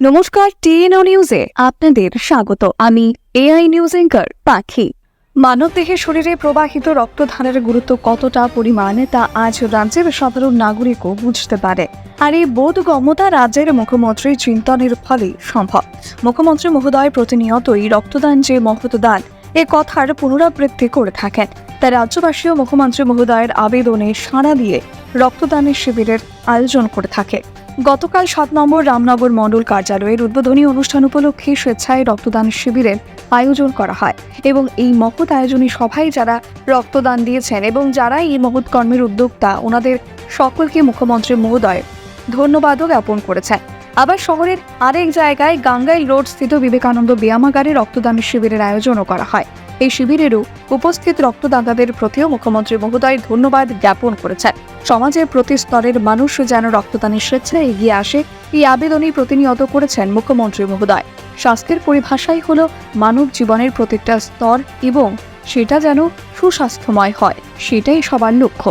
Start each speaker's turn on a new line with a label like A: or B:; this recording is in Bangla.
A: নমস্কার, টিএনও নিউজে আপনাদের স্বাগত। আমি এআই নিউজ এঙ্কার পাখি। মানবদেহে শরীরে প্রবাহিত রক্তধানের গুরুত্ব কতটা পরিমাণে, তা আজ রাজ্যের সাধারণ নাগরিকও বুঝতে পারে। আর এই বোধগম্যতা রাজ্যের মুখ্যমন্ত্রীর চিন্তনের ফলে সম্ভব। মুখ্যমন্ত্রী মহোদয় প্রতিনিয়তই রক্তদান যে মহৎ দান, এ কথার পুনরাবৃত্তি করে থাকেন। তাই রাজ্যবাসী ও মুখ্যমন্ত্রী মহোদয়ের আবেদনে সাড়া দিয়ে রক্তদানের শিবিরের আয়োজন করে থাকে। গতকাল সাত নম্বর রামনগর মণ্ডল কার্যালয়ের উদ্বোধনী অনুষ্ঠান উপলক্ষে স্বেচ্ছায় রক্তদান শিবিরের আয়োজন করা হয় এবং এই মহৎ আয়োজনী সভায় যারা রক্তদান দিয়েছেন এবং যারা এই মহৎ কর্মের উদ্যোক্তা, ওনাদের সকলকে মুখ্যমন্ত্রী মহোদয় ধন্যবাদও জ্ঞাপন করেছেন। আবার শহরের আরেক জায়গায় গাঙ্গাইল রোড স্থিত বিবেকানন্দ ব্যায়ামাগারে রক্তদান শিবিরের আয়োজনও করা হয়। এই শিবিরেরও উপস্থিত রক্তদাতাদের প্রতিও মুখ্যমন্ত্রী মহোদয় ধন্যবাদ জ্ঞাপন করেছেন। সমাজের প্রতি স্তরের মানুষ যেন রক্তদানের স্বেচ্ছায় এগিয়ে আসে, এই আবেদনই প্রতিনিয়ত করেছেন মুখ্যমন্ত্রী মহোদয়। স্বাস্থ্যের পরিভাষাই হল মানব জীবনের প্রত্যেকটা স্তর এবং সেটা যেন সুস্বাস্থ্যময় হয়, সেটাই সবার লক্ষ্য।